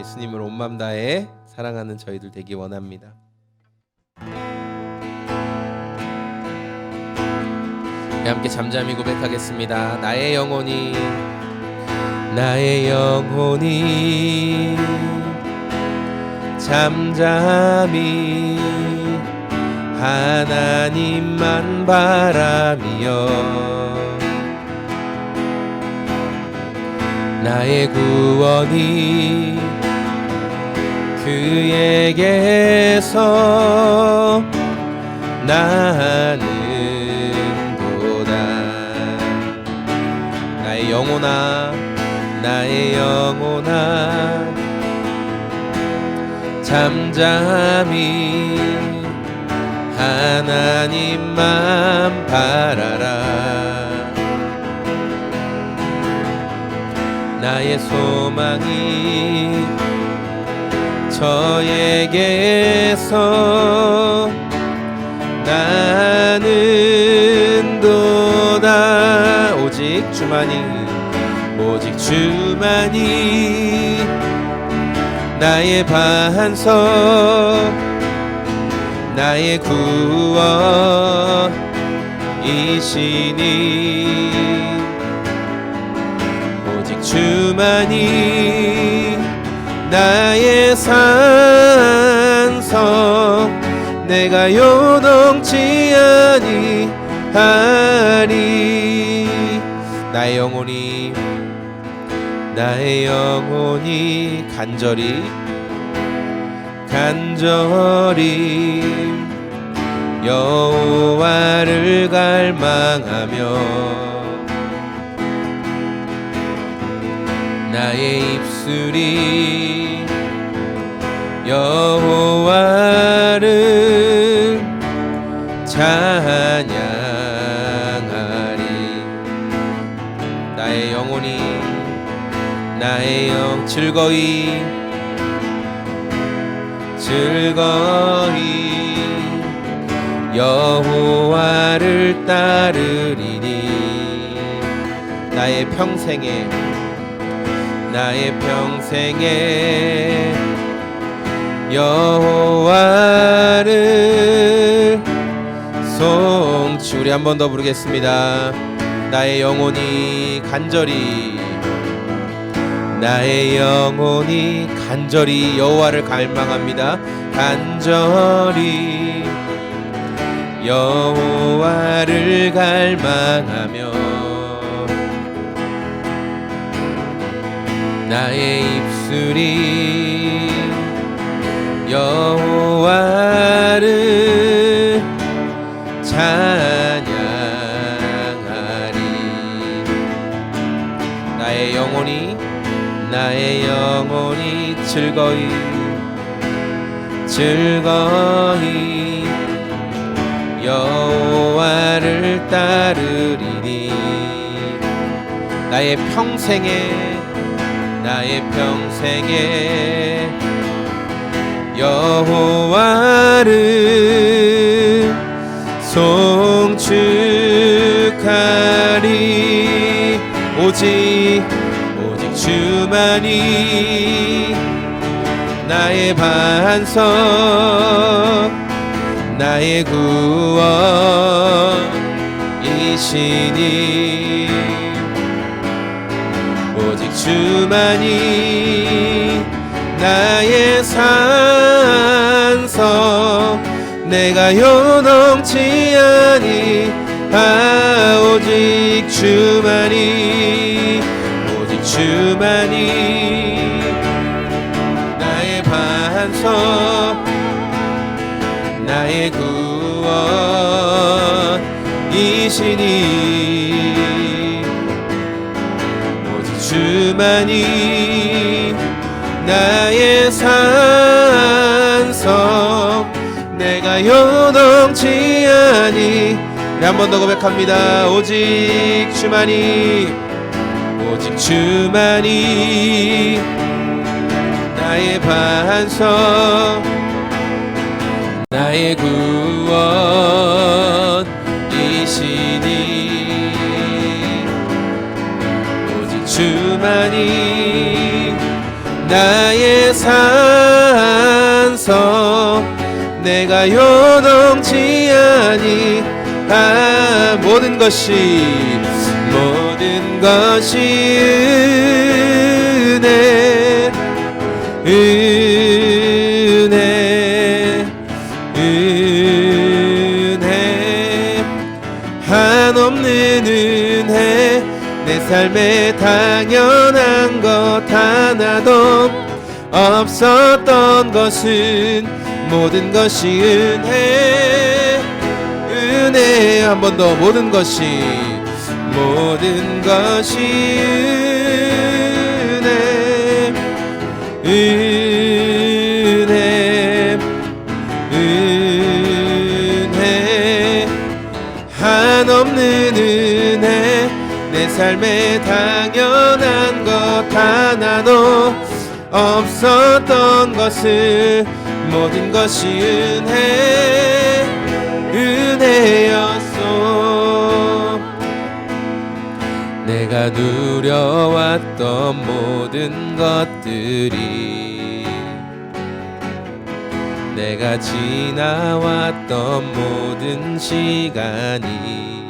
예수님을 온맘 다해 사랑하는 저희들 되기 원합니다. 우리 함께 잠잠히 고백하겠습니다. 나의 영혼이 나의 영혼이 잠잠히 하나님만 바라며 나의 구원이 그에게서 나는도다. 나의 영혼아 나의 영혼아. 잠잠히 하나님만 바라라. 나의 소망이 저에게서 나는 도다 오직 주만이 오직 주만이 나의 반석 나의 구원이시니. 오직 주만이 나의 산성 내가 요동치 아니하리 나의 영혼이 나의 영혼이 간절히 간절히 여호와를 갈망하며 나의 입술이 여호와를 찬양하리. 나의 영혼이 나의 영 즐거이 즐거이 여호와를 따르리니 나의 평생에 나의 평생에 여호와를 송치 우리 한 번 더 부르겠습니다. 나의 영혼이 간절히 나의 영혼이 간절히 여호와를 갈망합니다. 간절히 여호와를 갈망하며 나의 입술이 여호와를 찬양하리. 나의 영혼이 나의 영혼이 즐거이 즐거이 여호와를 따르리니. 나의 평생에 나의 평생에 여호와를 송축하리. 오직 오직 주만이 나의 반석 나의 구원이시니 주만이 나의 산성. 내가 요동치 아니 아 오직 주만이 오직 주만이 나의 반석 나의 구원이시니 주만이 나의 산성 내가 요동치 아니. 한 번 더 고백합니다. 오직 주만이 오직 주만이 나의 반석 나의 구원이시니 주만이 나의 산서 내가 요동치 아니 아 모든 것이 모든 것이 은혜 은혜 은혜. 한없는 은혜 내 삶에 당연한 것 하나도 없었던 것은 모든 것이 은혜. 은혜 한 번 더. 모든 것이 모든 것이 은혜. 은혜 삶에 당연한 것 하나도 없었던 것을 모든 것이 은혜 은혜였소. 내가 누려왔던 모든 것들이 내가 지나왔던 모든 시간이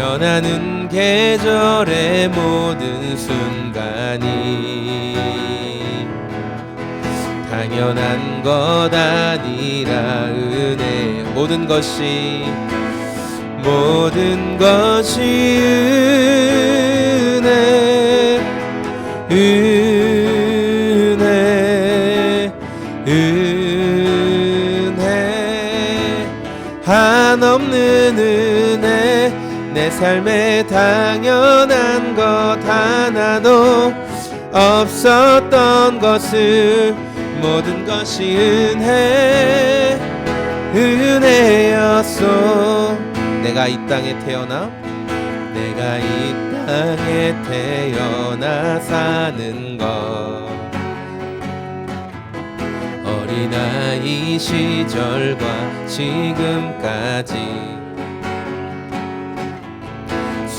변하는 계절의 모든 순간이 당연한 것 아니라 은혜 모든 것이 모든 것이 은혜 은혜 은혜. 한없는 은혜 내 삶에 당연한 것 하나도 없었던 것을 모든 것이 은혜 은혜였소. 내가 이 땅에 태어나 내가 이 땅에 태어나 사는 것. 어린아이 시절과 지금까지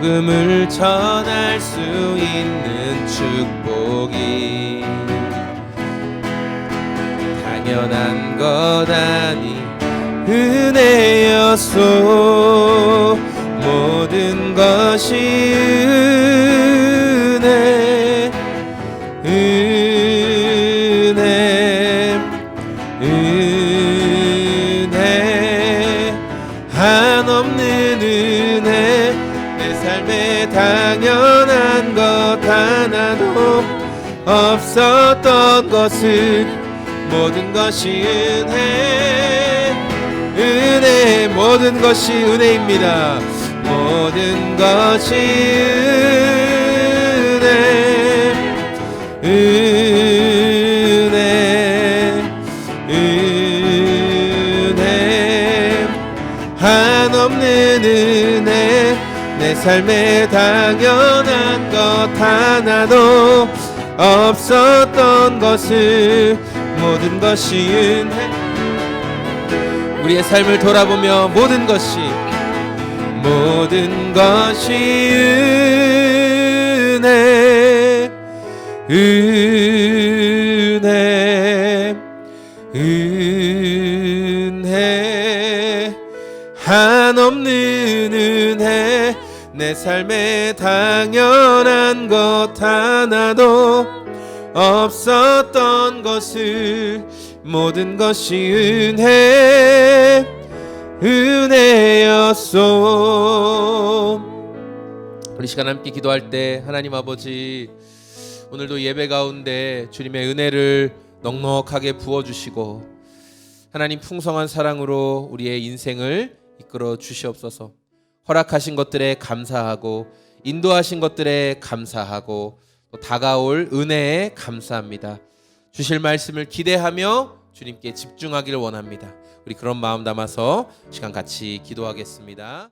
복음을 전할 수 있는 축복이 당연한 것 아니 은혜였소 모든 것이 없었던 것을 모든 것이 은혜. 은혜 모든 것이 은혜입니다. 모든 것이 은혜. 은혜 은혜. 한없는 은혜 내 삶에 당연한 것 하나도 없었던 것을 모든 것이 은혜. 우리의 삶을 돌아보며 모든 것이 모든 것이 은혜 삶에 당연한 것 하나도 없었던 것을 모든 것이 은혜 은혜였소 우리 시간 함께 기도할 때 하나님 아버지 오늘도 예배 가운데 주님의 은혜를 넉넉하게 부어 주시고 하나님 풍성한 사랑으로 우리의 인생을 이끌어 주시옵소서. 허락하신 것들에 감사하고 인도하신 것들에 감사하고 또 다가올 은혜에 감사합니다. 주실 말씀을 기대하며 주님께 집중하기를 원합니다. 우리 그런 마음 담아서 시간 같이 기도하겠습니다.